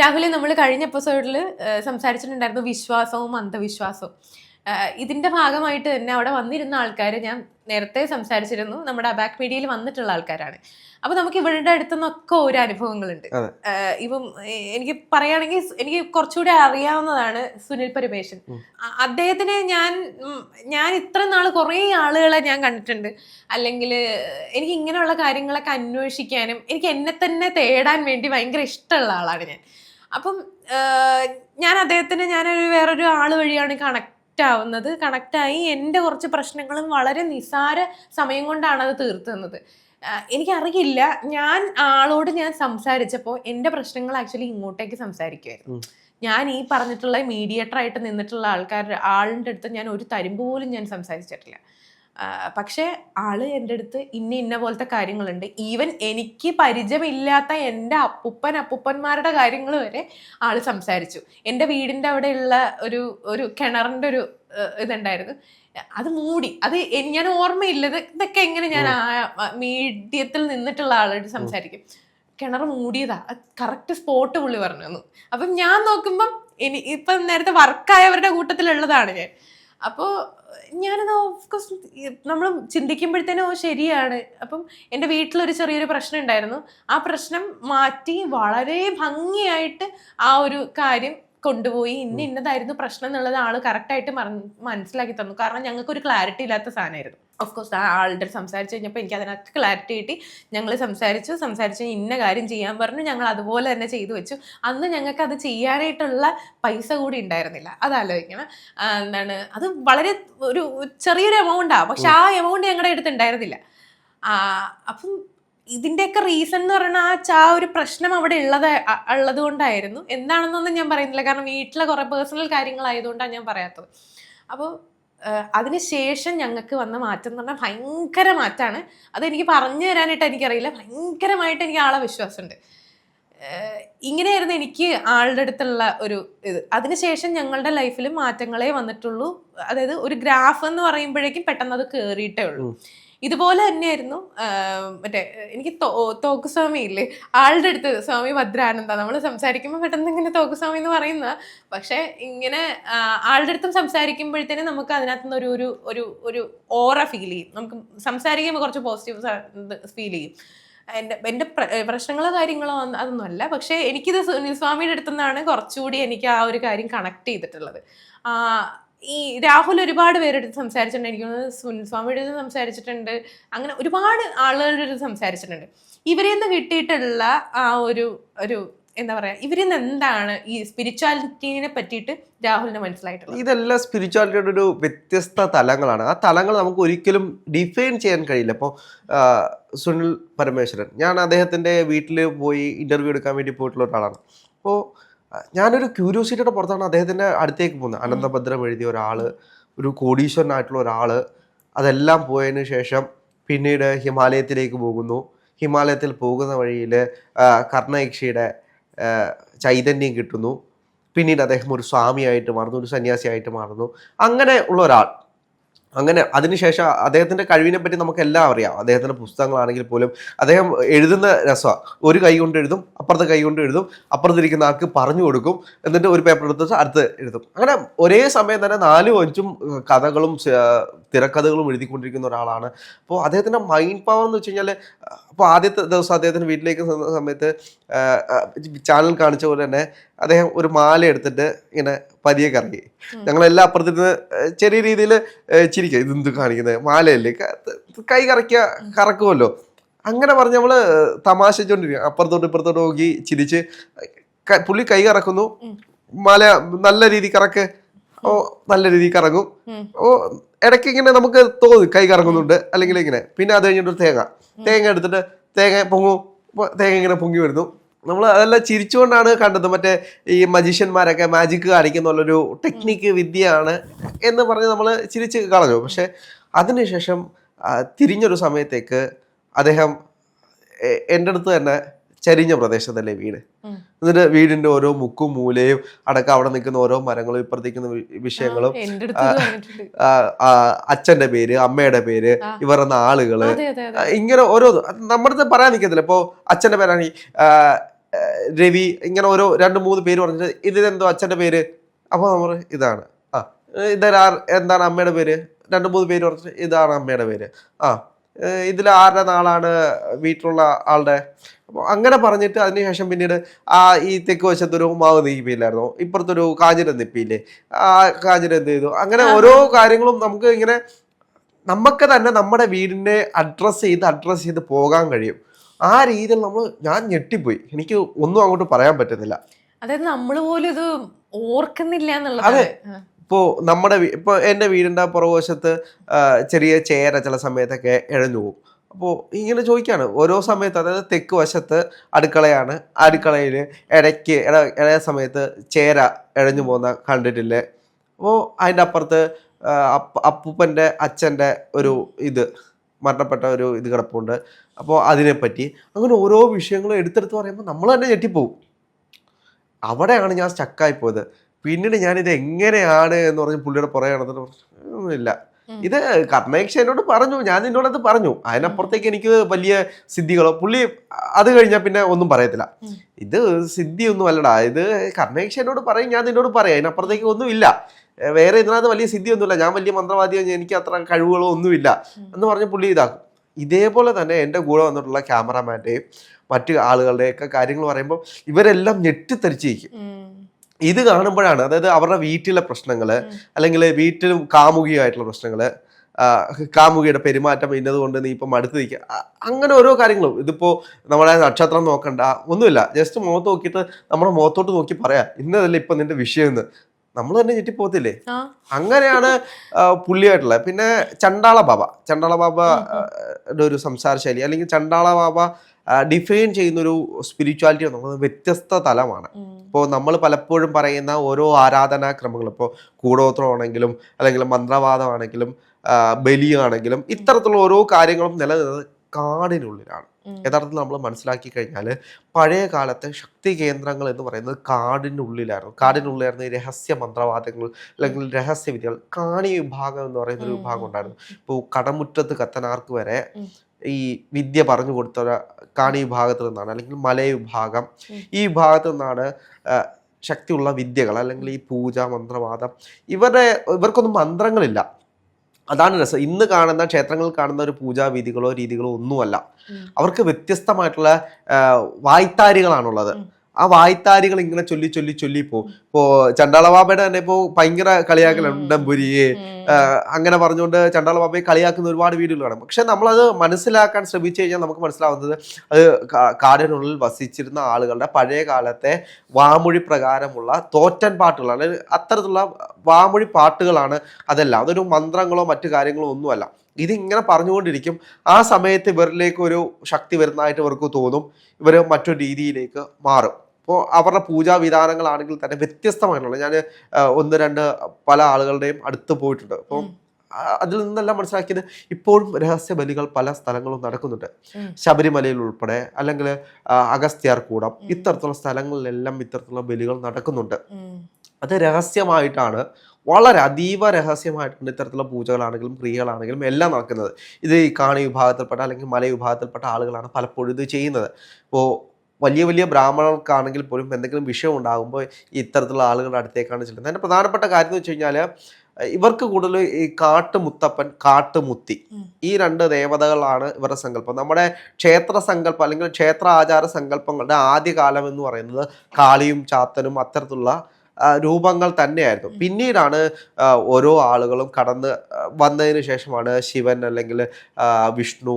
രാഹുലെ നമ്മൾ കഴിഞ്ഞ എപ്പിസോഡിൽ സംസാരിച്ചിട്ടുണ്ടായിരുന്നു വിശ്വാസവും അന്ധവിശ്വാസവും. ഇതിന്റെ ഭാഗമായിട്ട് തന്നെ അവിടെ വന്നിരുന്ന ആൾക്കാർ ഞാൻ നേരത്തെ സംസാരിച്ചിരുന്നു. നമ്മുടെ അബാക് മീഡിയയിൽ വന്നിട്ടുള്ള ആൾക്കാരാണ്. അപ്പൊ നമുക്ക് ഇവരുടെ അടുത്തു നിന്നൊക്കെ ഓരോ അനുഭവങ്ങളുണ്ട്. ഇപ്പം എനിക്ക് പറയുകയാണെങ്കിൽ എനിക്ക് കുറച്ചുകൂടി അറിയാവുന്നതാണ് സുനിൽ പരമേശൻ. അദ്ദേഹത്തിനെ ഞാൻ ഞാൻ ഇത്ര നാൾ കുറേ ആളുകളെ ഞാൻ കണ്ടിട്ടുണ്ട്. അല്ലെങ്കിൽ എനിക്ക് ഇങ്ങനെയുള്ള കാര്യങ്ങളൊക്കെ അന്വേഷിക്കാനും എനിക്ക് എന്നെ തന്നെ തേടാൻ വേണ്ടി ഭയങ്കര ഇഷ്ടമുള്ള ആളാണ് ഞാൻ. അപ്പം ഞാൻ അദ്ദേഹത്തിന് ഞാനൊരു വേറൊരു ആൾ വഴിയാണ് കണക്ട് ആവുന്നത്. കണക്റ്റായി എന്റെ കുറച്ച് പ്രശ്നങ്ങളും വളരെ നിസാര സമയം കൊണ്ടാണ് അത് തീർത്തുന്നത് എനിക്കറിയില്ല. ഞാൻ ആളോട് ഞാൻ സംസാരിച്ചപ്പോൾ എന്റെ പ്രശ്നങ്ങൾ ആക്ച്വലി ഇങ്ങോട്ടേക്ക് സംസാരിക്കുമായിരുന്നു ഞാൻ ഈ പറഞ്ഞിട്ടുള്ള മീഡിയേറ്റർ ആയിട്ട് നിന്നിട്ടുള്ള ആൾക്കാർ ആളിന്റെ അടുത്ത് ഞാൻ ഒരു തരുമ്പ് പോലും ഞാൻ സംസാരിച്ചിട്ടില്ല. പക്ഷേ ആൾ എന്റെ അടുത്ത് ഇന്ന ഇന്ന പോലത്തെ കാര്യങ്ങളുണ്ട്. ഈവൻ എനിക്ക് പരിചയമില്ലാത്ത എന്റെ അപ്പുപ്പൻ അപ്പുപ്പന്മാരുടെ കാര്യങ്ങൾ വരെ ആൾ സംസാരിച്ചു. എന്റെ വീടിന്റെ അവിടെയുള്ള ഒരു ഒരു കിണറിന്റെ ഒരു ഇതുണ്ടായിരുന്നു. അത് മൂടി അത് ഞാൻ ഓർമ്മയില്ലത് ഇതൊക്കെ എങ്ങനെ ഞാൻ ആ മീഡിയത്തിൽ നിന്നിട്ടുള്ള ആളോട് സംസാരിക്കും. കിണർ മൂടിയതാ. കറക്റ്റ് സ്പോട്ട് പുള്ളി പറഞ്ഞു തന്നു. അപ്പം ഞാൻ നോക്കുമ്പം ഇനി ഇപ്പം നേരത്തെ വർക്കായവരുടെ കൂട്ടത്തിലുള്ളതാണ് ഞാൻ. അപ്പോൾ ഞാനത് ഓഫ്കോഴ്സ് നമ്മൾ ചിന്തിക്കുമ്പോഴത്തേനും ശരിയാണ്. അപ്പം എന്റെ വീട്ടിലൊരു ചെറിയൊരു പ്രശ്നം ഉണ്ടായിരുന്നു ആ പ്രശ്നം മാറ്റി വളരെ ഭംഗിയായിട്ട് ആ ഒരു കാര്യം കൊണ്ടുപോയി. ഇന്ന ഇന്നതായിരുന്നു പ്രശ്നം എന്നുള്ളത് ആൾ കറക്റ്റായിട്ട് മനസ്സിലാക്കി തന്നു. കാരണം ഞങ്ങൾക്ക് ഒരു ക്ലാരിറ്റി ഇല്ലാത്ത സാധനമായിരുന്നു. ഓഫ് കോഴ്സ് ആ ആളുടെ സംസാരിച്ച് കഴിഞ്ഞപ്പോൾ എനിക്ക് അതിനകത്ത് ക്ലാരിറ്റി കിട്ടി. ഞങ്ങൾ സംസാരിച്ചു. സംസാരിച്ച് ഇന്ന കാര്യം ചെയ്യാൻ പറഞ്ഞു. ഞങ്ങൾ അതുപോലെ തന്നെ ചെയ്തു വെച്ചു. അന്ന് ഞങ്ങൾക്ക് അത് ചെയ്യാനായിട്ടുള്ള പൈസ കൂടി ഉണ്ടായിരുന്നില്ല. അത് ആലോചിക്കണം. എന്താണ് അത് വളരെ ഒരു ചെറിയൊരു എമൗണ്ടാണ് പക്ഷെ ആ എമൗണ്ട് ഞങ്ങളുടെ അടുത്ത് ഉണ്ടായിരുന്നില്ല. അപ്പം ഇതിന്റെയൊക്കെ റീസൺ എന്ന് പറഞ്ഞാൽ ആ ചാ ഒരു പ്രശ്നം അവിടെ ഉള്ളത് ഉള്ളത് കൊണ്ടായിരുന്നു. എന്താണെന്നൊന്നും ഞാൻ പറയുന്നില്ല. കാരണം വീട്ടിലെ കുറെ പേഴ്സണൽ കാര്യങ്ങളായതുകൊണ്ടാണ് ഞാൻ പറയാത്തത്. അപ്പോൾ അതിനുശേഷം ഞങ്ങൾക്ക് വന്ന മാറ്റം എന്ന് പറഞ്ഞാൽ ഭയങ്കര മാറ്റമാണ് അതെനിക്ക് പറഞ്ഞു തരാനായിട്ട് എനിക്കറിയില്ല. ഭയങ്കരമായിട്ട് എനിക്ക് ആളെ വിശ്വാസമുണ്ട്. ഇങ്ങനെയായിരുന്നു എനിക്ക് ആളുടെ അടുത്തുള്ള ഒരു ഇത്. അതിനുശേഷം ഞങ്ങളുടെ ലൈഫിൽ മാറ്റങ്ങളെ വന്നിട്ടുള്ളൂ. അതായത് ഒരു ഗ്രാഫ് എന്ന് പറയുമ്പോഴേക്കും പെട്ടെന്ന് അത് കയറിയിട്ടേ ഉള്ളൂ. ഇതുപോലെ തന്നെയായിരുന്നു. മറ്റേ എനിക്ക് തോക്കുസ്വാമി തോക്ക് സ്വാമി ഇല്ലേ? ആളുടെ അടുത്ത് സ്വാമി ഭദ്രാനന്ദ. നമ്മൾ സംസാരിക്കുമ്പോൾ പെട്ടെന്ന് ഇങ്ങനെ തോക്കുസ്വാമി എന്ന് പറയുന്ന. പക്ഷേ ഇങ്ങനെ ആളുടെ അടുത്തും സംസാരിക്കുമ്പോഴത്തേനും നമുക്ക് അതിനകത്തുനിന്ന് ഒരു ഒരു ഒരു ഒരു ഓറ ഫീൽ ചെയ്യും. നമുക്ക് സംസാരിക്കുമ്പോൾ കുറച്ച് പോസിറ്റീവ് ഫീൽ ചെയ്യും. എന്റെ എന്റെ പ്ര- പ്രശ്നങ്ങളോ കാര്യങ്ങളോ അതൊന്നും അല്ല. പക്ഷേ എനിക്കിത് സ്വാമിയുടെ അടുത്തുനിന്നാണ് കുറച്ചുകൂടി എനിക്ക് ആ ഒരു കാര്യം കണക്ട് ചെയ്തിട്ടുള്ളത്. ഈ രാഹുൽ ഒരുപാട് പേരുടെ അടുത്ത് സംസാരിച്ചിട്ടുണ്ട്. എനിക്ക് തോന്നുന്നു സുനിൽ സ്വാമിയുടെ അടുത്ത് സംസാരിച്ചിട്ടുണ്ട്. അങ്ങനെ ഒരുപാട് ആളുകളുടെ അടുത്ത് സംസാരിച്ചിട്ടുണ്ട്. ഇവരിൽ നിന്ന് കിട്ടിയിട്ടുള്ള ആ ഒരു ഒരു എന്താ പറയാ ഇവരിൽ നിന്ന് എന്താണ് ഈ സ്പിരിച്വാലിറ്റിനെ പറ്റിയിട്ട് രാഹുലിന് മനസ്സിലായിട്ടുള്ളത്? ഇതെല്ലാം സ്പിരിച്വാലിറ്റിയുടെ ഒരു വ്യത്യസ്ത തലങ്ങളാണ്. ആ തലങ്ങൾ നമുക്ക് ഒരിക്കലും ഡിഫൈൻ ചെയ്യാൻ കഴിയില്ല. ഇപ്പോൾ സുനിൽ പരമേശ്വരൻ. ഞാൻ അദ്ദേഹത്തിന്റെ വീട്ടിൽ പോയി ഇന്റർവ്യൂ എടുക്കാൻ വേണ്ടി പോയിട്ടുള്ള ഒരാളാണ്. അപ്പോൾ ഞാനൊരു ക്യൂരിയോസിറ്റിയുടെ പുറത്താണ് അദ്ദേഹത്തിന്റെ അടുത്തേക്ക് പോകുന്നത്. അനന്തഭദ്രം എഴുതിയ ഒരാൾ ഒരു കോടീശ്വരനായിട്ടുള്ള ഒരാൾ അതെല്ലാം പോയതിന് ശേഷം പിന്നീട് ഹിമാലയത്തിലേക്ക് പോകുന്നു. ഹിമാലയത്തിൽ പോകുന്ന വഴിയിൽ കർണയക്ഷിയുടെ ചൈതന്യം കിട്ടുന്നു. പിന്നീട് അദ്ദേഹം ഒരു സ്വാമിയായിട്ട് മാറുന്നു ഒരു സന്യാസിയായിട്ട് മാറുന്നു. അങ്ങനെ ഉള്ള ഒരാൾ. അങ്ങനെ അതിനുശേഷം അദ്ദേഹത്തിന്റെ കഴിവിനെ പറ്റി നമുക്കെല്ലാം അറിയാം അദ്ദേഹത്തിന്റെ പുസ്തകങ്ങളാണെങ്കിൽ പോലും അദ്ദേഹം എഴുതുന്ന രസമാണ് ഒരു കൈ കൊണ്ട് എഴുതും അപ്പുറത്തെ കൈ കൊണ്ട് എഴുതും അപ്പുറത്തിരിക്കുന്ന ആൾക്ക് പറഞ്ഞു കൊടുക്കും എന്നിട്ട് ഒരു പേപ്പർ എടുത്ത് അടുത്ത് എഴുതും. അങ്ങനെ ഒരേ സമയം തന്നെ നാലും അഞ്ചും കഥകളും തിരക്കഥകളും എഴുതിക്കൊണ്ടിരിക്കുന്ന ഒരാളാണ്. അപ്പോൾ അദ്ദേഹത്തിന്റെ മൈൻഡ് പവർ എന്ന് വെച്ച് കഴിഞ്ഞാൽ അപ്പോൾ ആദ്യത്തെ ദിവസം അദ്ദേഹത്തിന് വീട്ടിലേക്ക് സമയത്ത് ചാനൽ കാണിച്ച പോലെ തന്നെ അദ്ദേഹം ഒരു മാല എടുത്തിട്ട് ഇങ്ങനെ പതിയെ കറങ്ങി. ഞങ്ങളെല്ലാം അപ്പുറത്തിരുന്ന് ചെറിയ രീതിയിൽ ചിരിക്കുക ഇതെന്ത് കാണിക്കുന്നത് മാലയല്ലേ? കൈ കറക്കിയ കറക്കുമല്ലോ അങ്ങനെ പറഞ്ഞ് നമ്മൾ തമാശിച്ചോണ്ടിരിക്കുക അപ്പുറത്തോട്ട് ഇപ്പുറത്തോട്ട് നോക്കി ചിരിച്ച് പുള്ളി കൈ കറക്കുന്നു. മല നല്ല രീതി കറക്ക്. ഓ നല്ല രീതി കറങ്ങും. ഓ ഇടയ്ക്ക് ഇങ്ങനെ നമുക്ക് തോന്നും കൈ കറങ്ങുന്നുണ്ട് അല്ലെങ്കിൽ ഇങ്ങനെ. പിന്നെ അത് കഴിഞ്ഞിട്ട് ഒരു തേങ്ങ. തേങ്ങ എടുത്തിട്ട് തേങ്ങ പൊങ്ങും. തേങ്ങ ഇങ്ങനെ പൊങ്ങി വരുന്നു. നമ്മൾ അതെല്ലാം ചിരിച്ചുകൊണ്ടാണ് കണ്ടത്. മറ്റേ ഈ മജീഷ്യന്മാരൊക്കെ മാജിക് കാണിക്കുന്നുള്ളൊരു ടെക്നിക്ക് വിദ്യയാണ് എന്ന് പറഞ്ഞ് നമ്മൾ ചിരിച്ച് കളഞ്ഞു. പക്ഷെ അതിനുശേഷം തിരിഞ്ഞൊരു സമയത്തേക്ക് അദ്ദേഹം എന്റെ അടുത്ത് തന്നെ ചരിഞ്ഞ പ്രദേശത്തല്ലേ വീട്. എന്നിട്ട് വീടിന്റെ ഓരോ മുക്കും മൂലയും അടക്കം അവിടെ നിൽക്കുന്ന ഓരോ മരങ്ങളും ഇപ്പുറത്തേക്കുന്ന വിഷയങ്ങളും അച്ഛന്റെ പേര് അമ്മയുടെ പേര് ഇവരുടെ ആളുകൾ ഇങ്ങനെ ഓരോ നമ്മുടെ പറയാൻ നിൽക്കത്തില്ല. ഇപ്പോ അച്ഛന്റെ പേരാണെങ്കിൽ രവി ഇങ്ങനെ ഓരോ രണ്ട് മൂന്ന് പേര് പറഞ്ഞിട്ട് ഇതിനെന്തോ അച്ഛന്റെ പേര്? അപ്പോൾ നമ്മൾ ഇതാണ്. ആ ഇതാ എന്താണ് അമ്മയുടെ പേര്? രണ്ട് മൂന്ന് പേര് പറഞ്ഞിട്ട് ഇതാണ് അമ്മയുടെ പേര്. ആ ഇതിൽ ആരുടെ നാളാണ് വീട്ടിലുള്ള ആളുടെ? അപ്പോൾ അങ്ങനെ പറഞ്ഞിട്ട് അതിനുശേഷം പിന്നീട് ആ ഈ തെക്ക് വശത്തൊരു മാവ് നീക്കിപ്പില്ലായിരുന്നു ഇപ്പുറത്തൊരു കാഞ്ഞിരം നിപ്പിയില്ലേ? ആ കാഞ്ഞിരം എന്ത് ചെയ്തു? അങ്ങനെ ഓരോ കാര്യങ്ങളും നമുക്ക് ഇങ്ങനെ നമുക്ക് തന്നെ നമ്മുടെ വീടിനെ അഡ്രസ്സ് ചെയ്ത് അഡ്രസ്സ് ചെയ്ത് പോകാൻ കഴിയും. ആ രീതിയിൽ നമ്മൾ ഞാൻ ഞെട്ടിപ്പോയി. എനിക്ക് ഒന്നും അങ്ങോട്ട് പറയാൻ പറ്റുന്നില്ല. അതായത് നമ്മൾ പോലും ഇത് ഓർക്കുന്നില്ല എന്നുള്ളത് അതെ. ഇപ്പോൾ നമ്മുടെ ഇപ്പൊ എന്റെ എന്റെ വീടിന്റെ പുറകുവശത്ത് ചെറിയ ചേര ചില സമയത്തൊക്കെ ഇഴഞ്ഞു പോകും. അപ്പോൾ ഇങ്ങനെ ചോദിക്കാണ്. ഓരോ സമയത്ത് അതായത് തെക്ക് വശത്ത് അടുക്കളയാണ്. അടുക്കളയിൽ ഇടയ്ക്ക് ഇട ഇടയ സമയത്ത് ചേര ഇഴഞ്ഞു പോകുന്ന കണ്ടിട്ടില്ലേ? അപ്പോൾ അതിന്റെ അപ്പുറത്ത് അപ്പൂപ്പന്റെ അച്ഛന്റെ ഒരു ഇത്. മരണപ്പെട്ട ഒരു ഇത് കിടപ്പുണ്ട്. അപ്പോൾ അതിനെപ്പറ്റി അങ്ങനെ ഓരോ വിഷയങ്ങളും എടുത്തെടുത്ത് പറയുമ്പോൾ നമ്മൾ തന്നെ ഞെട്ടിപ്പോവും. അവിടെയാണ് ഞാൻ സ്റ്റക്കായി പോയത്. പിന്നീട് ഞാനിത് എങ്ങനെയാണ് എന്ന് പറഞ്ഞ് പുള്ളിയുടെ പുറകെ നടന്നിട്ട് പറഞ്ഞു, "ഉം, ഇല്ല. ഇത് കർണേക്ഷ എന്നോട് പറഞ്ഞു. ഞാൻ നിന്നോടത് പറഞ്ഞു. അതിനപ്പുറത്തേക്ക് എനിക്ക് വലിയ സിദ്ധികളോ പുള്ളി അത് കഴിഞ്ഞാൽ പിന്നെ ഒന്നും പറയത്തില്ല. ഇത് സിദ്ധി ഒന്നും അല്ലടാ ഇത് കർണേക്ഷ എന്നോട് പറയും ഞാൻ നിന്നോട് പറയാം. അതിനപ്പുറത്തേക്ക് ഒന്നുമില്ല. ഏ, വേറെ ഇതിനകത്ത് വലിയ സിദ്ധി ഒന്നുമില്ല ഞാൻ വലിയ മന്ത്രവാദിയോ എനിക്ക് അത്ര കഴിവുകളോ ഒന്നുമില്ല. എന്ന് പറഞ്ഞ് പുള്ളി ഇതാക്കും. ഇതേപോലെ തന്നെ എന്റെ കൂടെ വന്നിട്ടുള്ള ക്യാമറമാന്റെയും മറ്റു ആളുകളുടെയൊക്കെ കാര്യങ്ങൾ പറയുമ്പോൾ ഇവരെല്ലാം ഞെട്ടിത്തരിച്ചിരിക്കും ഉം. ഇത് കാണുമ്പോഴാണ് അതായത് അവരുടെ വീട്ടിലെ പ്രശ്നങ്ങൾ അല്ലെങ്കിൽ വീട്ടിലും കാമുകിയായിട്ടുള്ള പ്രശ്നങ്ങൾ കാമുകിയുടെ പെരുമാറ്റം ഇന്നതുകൊണ്ട് നീ ഇപ്പം അടുത്ത് നിൽക്കുക. അങ്ങനെ ഓരോ കാര്യങ്ങളും. ഇതിപ്പോൾ നമ്മളെ നക്ഷത്രം നോക്കണ്ട ഒന്നുമില്ല. ജസ്റ്റ് മുഖത്ത് നോക്കിയിട്ട് നമ്മുടെ മുഖത്തോട്ട് നോക്കി പറയാം. ഇന്നതല്ല ഇപ്പം നിന്റെ വിഷയം എന്ന് നമ്മൾ തന്നെ ഞെട്ടിപ്പോകത്തില്ലേ. അങ്ങനെയാണ് പുള്ളിയായിട്ടുള്ളത്. പിന്നെ ചണ്ടാള ബാബ. ചണ്ടാള ബാബയുടെ ഒരു സംസാര ശൈലി അല്ലെങ്കിൽ ചണ്ടാള ബാബ ഡിഫൈൻ ചെയ്യുന്ന ഒരു സ്പിരിച്വാലിറ്റി എന്നുള്ളത് വ്യത്യസ്ത തലമാണ്. ഇപ്പോൾ നമ്മൾ പലപ്പോഴും പറയുന്ന ഓരോ ആരാധനാക്രമങ്ങൾ ഇപ്പോൾ കൂടോത്രമാണെങ്കിലും അല്ലെങ്കിൽ മന്ത്രവാദമാണെങ്കിലും ബലിയാണെങ്കിലും ഇത്തരത്തിലുള്ള ഓരോ കാര്യങ്ങളും നിലനിന്നത് കാടിനുള്ളിലാണ്. യഥാർത്ഥത്തിൽ നമ്മൾ മനസ്സിലാക്കി കഴിഞ്ഞാൽ പഴയ കാലത്തെ ശക്തി കേന്ദ്രങ്ങൾ എന്ന് പറയുന്നത് കാടിനുള്ളിലായിരുന്നു. കാടിനുള്ളിലായിരുന്നു ഈ രഹസ്യ മന്ത്രവാദങ്ങൾ അല്ലെങ്കിൽ രഹസ്യവിദ്യകൾ കാണി വിഭാഗം എന്ന് പറയുന്ന ഒരു വിഭാഗം ഉണ്ടായിരുന്നു. ഇപ്പോൾ കടമുറ്റത്ത് കത്തനാർക്ക് വരെ ഈ വിദ്യ പറഞ്ഞു കൊടുത്ത കാണി വിഭാഗത്തിൽ നിന്നാണ് അല്ലെങ്കിൽ മലയ വിഭാഗം. ഈ വിഭാഗത്തിൽ നിന്നാണ് ശക്തിയുള്ള വിദ്യകൾ അല്ലെങ്കിൽ ഈ പൂജ മന്ത്രവാദം ഇവരുടെ ഇവർക്കൊന്നും മന്ത്രങ്ങളില്ല. അതാണ് രസം. ഇന്ന് കാണുന്ന ക്ഷേത്രങ്ങളിൽ കാണുന്ന ഒരു പൂജാവിധികളോ രീതികളോ ഒന്നുമല്ല. അവർക്ക് വ്യത്യസ്തമായിട്ടുള്ള വായ്ത്താരികളാണുള്ളത്. ആ വായ്ത്താരികൾ ഇങ്ങനെ ചൊല്ലി ചൊല്ലി ചൊല്ലി പോകും. ഇപ്പോ ചണ്ടാളബാബയുടെ തന്നെ ഇപ്പോ ഭയങ്കര കളിയാക്കലുണ്ട് ഡംബുരിയെ അങ്ങനെ പറഞ്ഞുകൊണ്ട് ചണ്ടാളബാബയെ കളിയാക്കുന്ന ഒരുപാട് വീഡിയോകൾ കാണാം. പക്ഷെ നമ്മളത് മനസ്സിലാക്കാൻ ശ്രമിച്ചു കഴിഞ്ഞാൽ നമുക്ക് മനസ്സിലാവുന്നത് അത് കാടിനുള്ളിൽ വസിച്ചിരുന്ന ആളുകളുടെ പഴയ കാലത്തെ വാമൊഴി പ്രകാരമുള്ള തോറ്റൻ പാട്ടുകളാണ്. അല്ലെങ്കിൽ അത്തരത്തിലുള്ള വാമൊഴി പാട്ടുകളാണ് അതെല്ലാം. അതൊരു മന്ത്രങ്ങളോ മറ്റു കാര്യങ്ങളോ ഒന്നുമല്ല. ഇതിങ്ങനെ പറഞ്ഞുകൊണ്ടിരിക്കും. ആ സമയത്ത് ഇവരിലേക്ക് ഒരു ശക്തി വരുന്നതായിട്ട് ഇവർക്ക് തോന്നും. ഇവർ മറ്റൊരു രീതിയിലേക്ക് മാറും. അപ്പോൾ അവരുടെ പൂജാ വിധാനങ്ങളാണെങ്കിൽ തന്നെ വ്യത്യസ്തമായിട്ടുള്ള ഞാൻ ഒന്ന് രണ്ട് പല ആളുകളുടെയും അടുത്ത് പോയിട്ടുണ്ട്. അപ്പോൾ അതിൽ നിന്നെല്ലാം മനസ്സിലാക്കിയത് ഇപ്പോഴും രഹസ്യ ബലികൾ പല സ്ഥലങ്ങളും നടക്കുന്നുണ്ട്. ശബരിമലയിൽ ഉൾപ്പെടെ അല്ലെങ്കിൽ അഗസ്ത്യാർ കൂടം. ഇത്തരത്തിലുള്ള സ്ഥലങ്ങളിലെല്ലാം ഇത്തരത്തിലുള്ള ബലികൾ നടക്കുന്നുണ്ട്. അത് രഹസ്യമായിട്ടാണ് വളരെ അതീവ രഹസ്യമായിട്ടുള്ള ഇത്തരത്തിലുള്ള പൂജകളാണെങ്കിലും ക്രിയകളാണെങ്കിലും എല്ലാം നടക്കുന്നത്. ഇത് ഈ കാണി വിഭാഗത്തിൽപ്പെട്ട അല്ലെങ്കിൽ മല വിഭാഗത്തിൽപ്പെട്ട ആളുകളാണ് പലപ്പോഴും ഇത് ചെയ്യുന്നത്. ഇപ്പോൾ വലിയ വലിയ ബ്രാഹ്മണർക്കാണെങ്കിൽ പോലും എന്തെങ്കിലും വിഷയം ഉണ്ടാകുമ്പോൾ ഇത്തരത്തിലുള്ള ആളുകളുടെ അടുത്തേക്കാണ് ചെല്ലുന്നത്. അതിന്റെ പ്രധാനപ്പെട്ട കാര്യം എന്ന് വെച്ച് കഴിഞ്ഞാൽ ഇവർക്ക് കൂടുതൽ ഈ കാട്ടുമുത്തപ്പൻ കാട്ടുമുത്തി. ഈ രണ്ട് ദേവതകളാണ് ഇവരുടെ സങ്കല്പം. നമ്മുടെ ക്ഷേത്ര സങ്കല്പം അല്ലെങ്കിൽ ക്ഷേത്ര ആചാര സങ്കല്പങ്ങളുടെ ആദ്യകാലം എന്ന് പറയുന്നത് കാളിയും ചാത്തനും അത്തരത്തിലുള്ള രൂപങ്ങൾ തന്നെയായിരുന്നു. പിന്നീടാണ് ഓരോ ആളുകളും കടന്ന് വന്നതിന് ശേഷമാണ് ശിവൻ അല്ലെങ്കിൽ വിഷ്ണു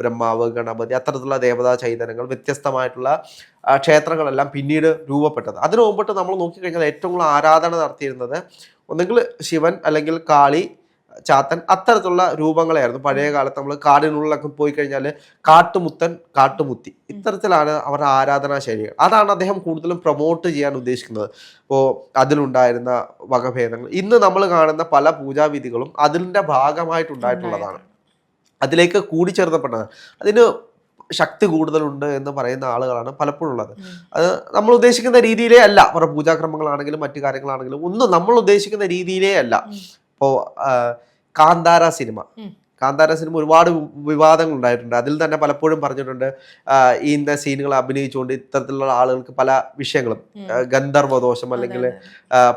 ബ്രഹ്മാവ് ഗണപതി അത്തരത്തിലുള്ള ദേവതാ ചൈതന്യങ്ങൾ വ്യത്യസ്തമായിട്ടുള്ള ക്ഷേത്രങ്ങളെല്ലാം പിന്നീട് രൂപപ്പെട്ടത്. അതിനു മുമ്പിട്ട് നമ്മൾ നോക്കിക്കഴിഞ്ഞാൽ ഏറ്റവും കൂടുതൽ ആരാധന നടത്തിയിരുന്നത് ഒന്നുകിൽ ശിവൻ അല്ലെങ്കിൽ കാളി ചാത്തൻ അത്തരത്തിലുള്ള രൂപങ്ങളായിരുന്നു. പഴയ കാലത്ത് നമ്മൾ കാടിനുള്ളിലൊക്കെ പോയി കഴിഞ്ഞാൽ കാട്ടുമുത്തൻ കാട്ടുമുത്തി ഇത്തരത്തിലാണ് അവരുടെ ആരാധനാ ശൈലികൾ. അതാണ് അദ്ദേഹം കൂടുതലും പ്രൊമോട്ട് ചെയ്യാൻ ഉദ്ദേശിക്കുന്നത്. ഇപ്പോൾ അതിലുണ്ടായിരുന്ന വകഭേദങ്ങൾ. ഇന്ന് നമ്മൾ കാണുന്ന പല പൂജാവിധികളും അതിന്റെ ഭാഗമായിട്ടുണ്ടായിട്ടുള്ളതാണ്. അതിലേക്ക് കൂടിച്ചേർന്നപ്പെട്ടത് അതിന് ശക്തി കൂടുതലുണ്ട് എന്ന് പറയുന്ന ആളുകളാണ് പലപ്പോഴും ഉള്ളത് അത് നമ്മൾ ഉദ്ദേശിക്കുന്ന രീതിയിലേ അല്ല. അവരുടെ പൂജാക്രമങ്ങളാണെങ്കിലും മറ്റു കാര്യങ്ങളാണെങ്കിലും ഒന്നും നമ്മൾ ഉദ്ദേശിക്കുന്ന രീതിയിലേ അല്ല. ഇപ്പോൾ കാന്താര സിനിമ. കാന്താര സിനിമ ഒരുപാട് വിവാദങ്ങൾ ഉണ്ടായിട്ടുണ്ട്. അതിൽ തന്നെ പലപ്പോഴും പറഞ്ഞിട്ടുണ്ട് ഈ ഇന്ന സീനുകൾ അഭിനയിച്ചുകൊണ്ട് ഇത്തരത്തിലുള്ള ആളുകൾക്ക് പല വിഷയങ്ങളും. ഗന്ധർവ ദോഷം അല്ലെങ്കിൽ.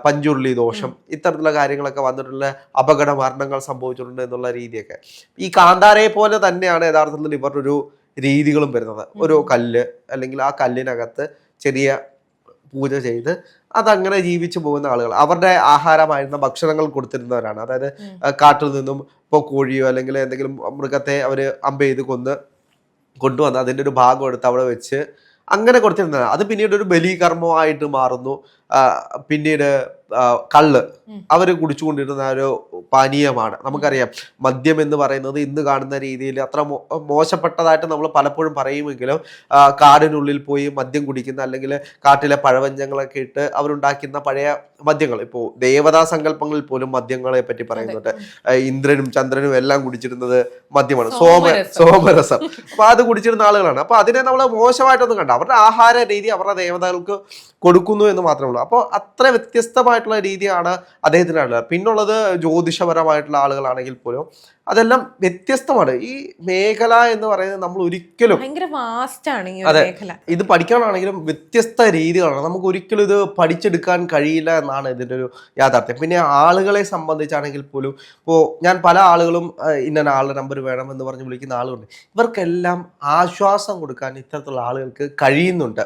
പഞ്ചുരുളി ദോഷം ഇത്തരത്തിലുള്ള കാര്യങ്ങളൊക്കെ വന്നിട്ടുള്ള അപകട മരണങ്ങൾ സംഭവിച്ചിട്ടുണ്ട് എന്നുള്ള രീതിയൊക്കെ. ഈ കാന്താരയെ പോലെ തന്നെയാണ് യഥാർത്ഥത്തിൽ ഇവരുടെ ഒരു രീതികളും വരുന്നത്. ഒരു കല്ല് അല്ലെങ്കിൽ ആ കല്ലിനകത്ത് ചെറിയ പൂജ ചെയ്ത് അതങ്ങനെ ജീവിച്ചു പോകുന്ന ആളുകൾ. അവരുടെ ആഹാരമായിരുന്ന ഭക്ഷണങ്ങൾ കൊടുത്തിരുന്നവരാണ്. അതായത് കാട്ടിൽ നിന്നും ഇപ്പോൾ കോഴിയോ അല്ലെങ്കിൽ എന്തെങ്കിലും മൃഗത്തെ അവർ അമ്പ ചെയ്ത് കൊന്ന് കൊണ്ടുവന്ന് അതിന്റെ ഒരു ഭാഗം എടുത്ത് അവിടെ വെച്ച് അങ്ങനെ കൊടുത്തിരുന്നതാണ്. അത് പിന്നീട് ഒരു ബലികർമ്മമായിട്ട് മാറുന്നു. പിന്നീട് കള്ള്. അവർ കുടിച്ചുകൊണ്ടിരുന്ന ഒരു പാനീയമാണ്. നമുക്കറിയാം. മദ്യം എന്ന് പറയുന്നത് ഇന്ന് കാണുന്ന രീതിയിൽ അത്ര മോശപ്പെട്ടതായിട്ട് നമ്മൾ പലപ്പോഴും പറയുമെങ്കിലും കാടിനുള്ളിൽ പോയി മദ്യം കുടിക്കുന്ന അല്ലെങ്കിൽ കാട്ടിലെ പഴവഞ്ചങ്ങളൊക്കെ ഇട്ട് അവരുണ്ടാക്കുന്ന പഴയ മദ്യങ്ങൾ. ഇപ്പോൾ ദേവതാ സങ്കല്പങ്ങളിൽ പോലും മദ്യങ്ങളെ പറ്റി പറയുന്നുണ്ട്. ഇന്ദ്രനും ചന്ദ്രനും എല്ലാം കുടിച്ചിരുന്നത് മദ്യമാണ്. സോമ സോമരസം. സോമരസം. അപ്പൊ അത് കുടിച്ചിരുന്ന ആളുകളാണ്. അപ്പൊ അതിനെ നമ്മൾ മോശമായിട്ടൊന്നും കണ്ട. അവരുടെ ആഹാര രീതി അവരുടെ ദേവതകൾക്ക് കൊടുക്കുന്നു എന്ന് മാത്രമേ ഉള്ളൂ അപ്പോൾ അത്ര വ്യത്യസ്തമായിട്ടുള്ള രീതിയാണ് അദ്ദേഹത്തിനുള്ളത്. പിന്നുള്ളത് ജ്യോതിഷപരമായിട്ടുള്ള ആളുകളാണെങ്കിൽ പോലും അതെല്ലാം വ്യത്യസ്തമാണ്. ഈ മേഖല എന്ന് പറയുന്നത് നമ്മൾ ഒരിക്കലും ഭയങ്കര വാസ്റ്റ് ആണ് ഈ ഒരു അതെ. ഇത് പഠിക്കാനാണെങ്കിലും വ്യത്യസ്ത രീതികളാണ്. നമുക്ക് ഒരിക്കലും ഇത് പഠിച്ചെടുക്കാൻ കഴിയില്ല എന്നാണ് ഇതിന്റെ ഒരു യാഥാർത്ഥ്യം. പിന്നെ ആളുകളെ സംബന്ധിച്ചാണെങ്കിൽ പോലും ഇപ്പോൾ ഞാൻ പല ആളുകളും ഇന്ന ആളുടെ നമ്പർ വേണം എന്ന് പറഞ്ഞ് വിളിക്കുന്ന ആളുകളുണ്ട്. ഇവർക്കെല്ലാം ആശ്വാസം കൊടുക്കാൻ ഇത്തരത്തിലുള്ള ആളുകൾക്ക് കഴിയുന്നുണ്ട്.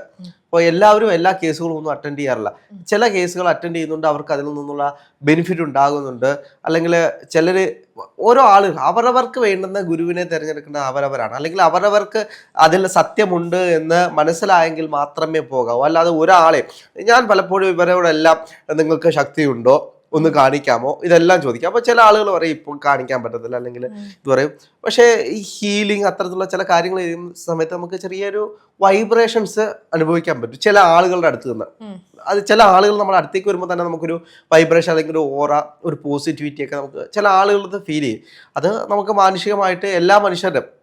ഇപ്പോൾ എല്ലാവരും എല്ലാ കേസുകളും ഒന്നും അറ്റൻഡ് ചെയ്യാറില്ല. ചില കേസുകൾ അറ്റൻഡ് ചെയ്യുന്നുണ്ട് അവർക്ക് അതിൽ നിന്നുള്ള ബെനിഫിറ്റ് ഉണ്ടാകുന്നുണ്ട്. അല്ലെങ്കിൽ ചിലർ ഓരോ ആളുകൾ അവരവർക്ക് വേണ്ടുന്ന ഗുരുവിനെ തിരഞ്ഞെടുക്കേണ്ടത് അവരവരാണ്. അല്ലെങ്കിൽ അവരവർക്ക് അതിൽ സത്യമുണ്ട് എന്ന് മനസ്സിലായെങ്കിൽ മാത്രമേ പോകാവൂ. അല്ലാതെ ഒരാളെ ഞാൻ പലപ്പോഴും ഇവരോടെല്ലാം നിങ്ങൾക്ക് ശക്തിയുണ്ടോ? ഒന്ന് കാണിക്കാമോ? ഇതെല്ലാം ചോദിക്കാം. അപ്പോൾ ചില ആളുകൾ പറയും ഇപ്പോൾ കാണിക്കാൻ പറ്റത്തില്ല. അല്ലെങ്കിൽ ഇത് പറയും. പക്ഷേ ഈ ഹീലിംഗ് അത്തരത്തിലുള്ള ചില കാര്യങ്ങൾ ചെയ്യുന്ന സമയത്ത് നമുക്ക് ചെറിയൊരു വൈബ്രേഷൻസ് അനുഭവിക്കാൻ പറ്റും. ചില ആളുകളുടെ അടുത്ത് നിന്ന്. അത് ചില ആളുകൾ നമ്മുടെ അടുത്തേക്ക് വരുമ്പോൾ തന്നെ നമുക്കൊരു വൈബ്രേഷൻ അല്ലെങ്കിൽ ഒരു ഓറ ഒരു പോസിറ്റിവിറ്റി ഒക്കെ നമുക്ക് ചില ആളുകളുടെ ഫീൽ ചെയ്യും. അത് നമുക്ക് മാനുഷികമായിട്ട് എല്ലാ മനുഷ്യരും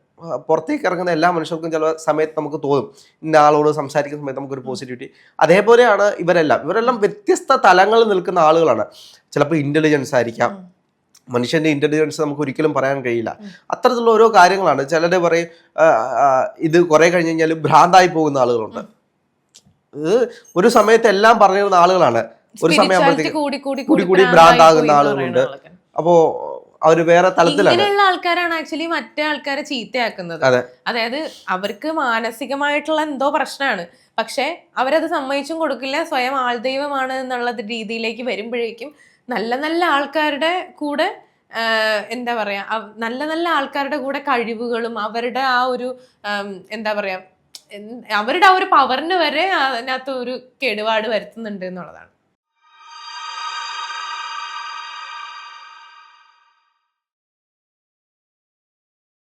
പുറത്തേക്ക് ഇറങ്ങുന്ന എല്ലാ മനുഷ്യർക്കും ചില സമയത്ത് നമുക്ക് തോന്നും ഇന്ന ആളോട് സംസാരിക്കുന്ന സമയത്ത് നമുക്കൊരു പോസിറ്റിവിറ്റി അതേപോലെയാണ് ഇവരെല്ലാം. ഇവരെല്ലാം വ്യത്യസ്ത തലങ്ങളിൽ നിൽക്കുന്ന ആളുകളാണ്. ചിലപ്പോൾ ഇന്റലിജൻസ് ആയിരിക്കാം. മനുഷ്യന്റെ ഇന്റലിജൻസ് നമുക്ക് ഒരിക്കലും പറയാൻ കഴിയില്ല. അത്തരത്തിലുള്ള ഓരോ കാര്യങ്ങളാണ്. ചിലർ പറയും ഇത് കുറേ കഴിഞ്ഞ് കഴിഞ്ഞാൽ ഭ്രാന്തായി പോകുന്ന ആളുകളുണ്ട്. ഇത് ഒരു സമയത്ത് എല്ലാം പറഞ്ഞിരുന്ന ആളുകളാണ്. ഒരു സമയം കൂടി കൂടി ഭ്രാന്താകുന്ന ആളുകളുണ്ട്. പറയുന്ന അവർ വേറെ തലത്തിലാണ് ഇങ്ങനെയുള്ള ആൾക്കാരാണ് ആക്ച്വലി മറ്റേ ആൾക്കാരെ ചീത്തയാക്കുന്നത്. അതായത് അവർക്ക് മാനസികമായിട്ടുള്ള എന്തോ പ്രശ്നമാണ് പക്ഷെ അവരത് സമ്മതിച്ചും കൊടുക്കില്ല. സ്വയം ആൾദൈവമാണ് എന്നുള്ള രീതിയിലേക്ക് വരുമ്പോഴേക്കും നല്ല നല്ല ആൾക്കാരുടെ കൂടെ എന്താ പറയാ നല്ല നല്ല ആൾക്കാരുടെ കൂടെ കഴിവുകളും അവരുടെ ആ ഒരു എന്താ പറയാ അവരുടെ ആ ഒരു പവറിന് വരെ അതിനകത്ത് ഒരു കേടുപാട് വരുത്തുന്നുണ്ട് എന്നുള്ളതാണ്.